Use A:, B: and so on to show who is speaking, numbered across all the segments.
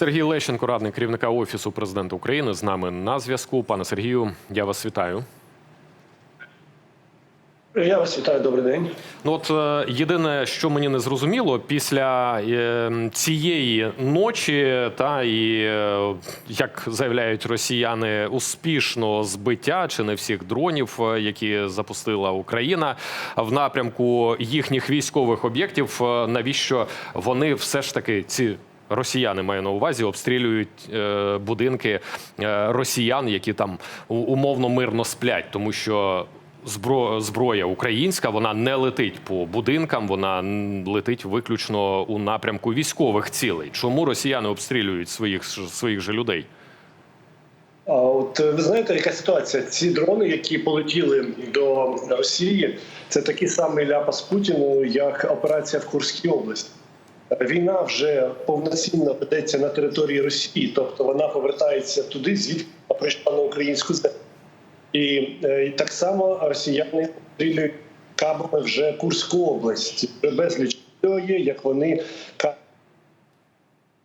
A: Сергій Лещенко, радник керівника офісу президента України, з нами на зв'язку. Пане Сергію, я вас вітаю.
B: Я вас вітаю, добрий день.
A: Ну от е, єдине, що мені не зрозуміло, після е, цієї ночі, та і е, як заявляють росіяни, успішного збиття чи не всіх дронів, які запустила Україна в напрямку їхніх військових об'єктів. Навіщо вони все ж таки ці росіяни маю на увазі обстрілюють е, будинки е, росіян, які там умовно мирно сплять, тому що. Збро- зброя українська, вона не летить по будинкам, вона летить виключно у напрямку військових цілей. Чому росіяни обстрілюють своїх своїх же людей?
B: А от е, ви знаєте, яка ситуація? Ці дрони, які полетіли до Росії, це такий самий ляпас Путіну, як операція в Курській області. Війна вже повноцінно ведеться на території Росії, тобто вона повертається туди, звідки прийшла на українську землю. І, е, і так само росіяни обстрілюють кабами вже Курську область. Безліч відео є, як вони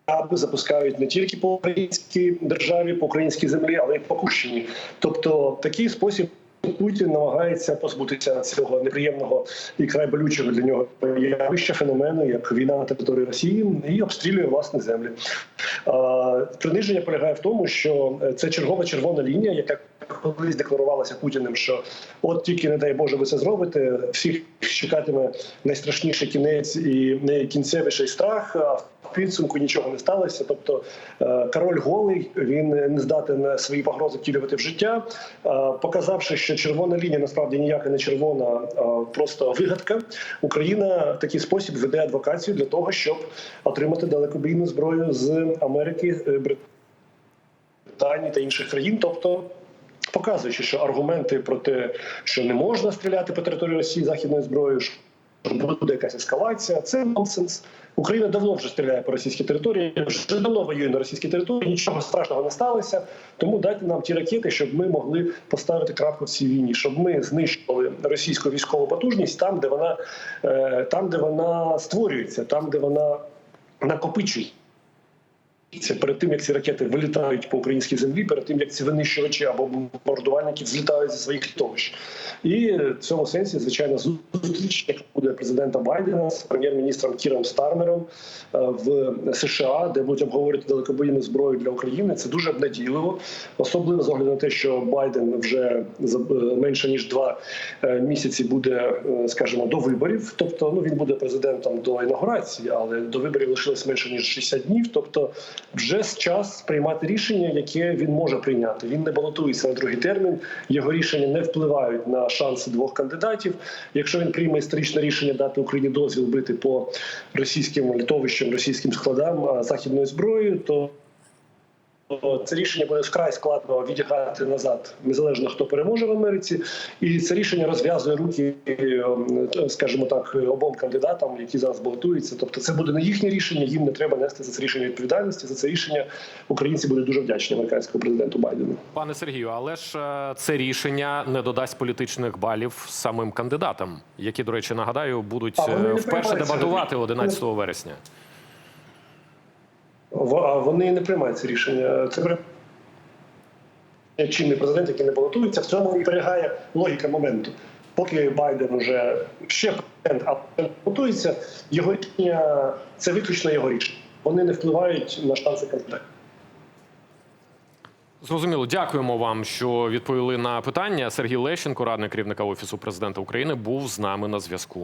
B: каби запускають не тільки по українській державі, по українській землі, але й по Курщині. Тобто, такий спосіб. Путін намагається позбутися цього неприємного і край болючого для нього явища феномену, як війна на території Росії, і обстрілює власні землі. Приниження полягає в тому, що це чергова червона лінія, яка колись декларувалася Путіним, що от тільки не дай Боже, ви це зробите. Всіх чекатиме найстрашніший кінець і найкінцевіший страх. Підсумку нічого не сталося. Тобто е, король голий він не здатен свої погрози втілювати в життя, Е, показавши, що червона лінія насправді ніяка не червона, а просто вигадка. Україна в такий спосіб веде адвокацію для того, щоб отримати далекобійну зброю з Америки, е, Британії та інших країн, тобто. Показуючи, що аргументи про те, що не можна стріляти по території Росії західною зброєю, буде якась ескалація, це нонсенс. Україна давно вже стріляє по російській території, вже давно воює на російській території. Нічого страшного не сталося. Тому дайте нам ті ракети, щоб ми могли поставити крапку в цій війні, щоб ми знищували російську військову потужність там, де вона е, там, де вона створюється, там, де вона накопичується. Це перед тим, як ці ракети вилітають по українській землі, перед тим як ці винищувачі або бомбардувальники злітають зі своїх літовищ. І в цьому сенсі, звичайно, зустріч, буде президента Байдена з прем'єр-міністром Кіром Стармером е, в США, де будуть обговорювати далекобійну зброю для України. Це дуже обнадійливо, особливо з огляду на те, що Байден вже е, менше ніж два е, місяці буде, скажімо, до виборів. Тобто, ну він буде президентом до інаугурації, але до виборів лишилось менше ніж 60 днів. Тобто, вже час приймати рішення, яке він може прийняти. Він не балотується на другий термін. Його рішення не впливають на шанси двох кандидатів. Якщо він прийме історичне рішення дати Україні дозвіл бити по російським літовищам, російським складам західної зброї, то це рішення буде вкрай складно відіграти назад, незалежно хто переможе в Америці, і це рішення розв'язує руки, е, скажімо так, обом кандидатам, які зараз балотуються. Тобто, це буде не їхнє рішення. Їм не треба нести за це рішення відповідальності. За це рішення українці будуть дуже вдячні американському президенту Байдену.
A: Пане Сергію, але ж е, це рішення не додасть політичних балів самим кандидатам, які, до речі, нагадаю, будуть е, вперше дебатувати 11 вересня.
B: Вони не приймають це рішення. Це чинний президент, який не балотується. В цьому і полягає логіка моменту. Поки Байден уже ще президент, а балотується, його рішення це виключно його рішення. Вони не впливають на шанси кандидатів.
A: Зрозуміло, дякуємо вам, що відповіли на питання. Сергій Лещенко, радник керівника офісу президента України, був з нами на зв'язку.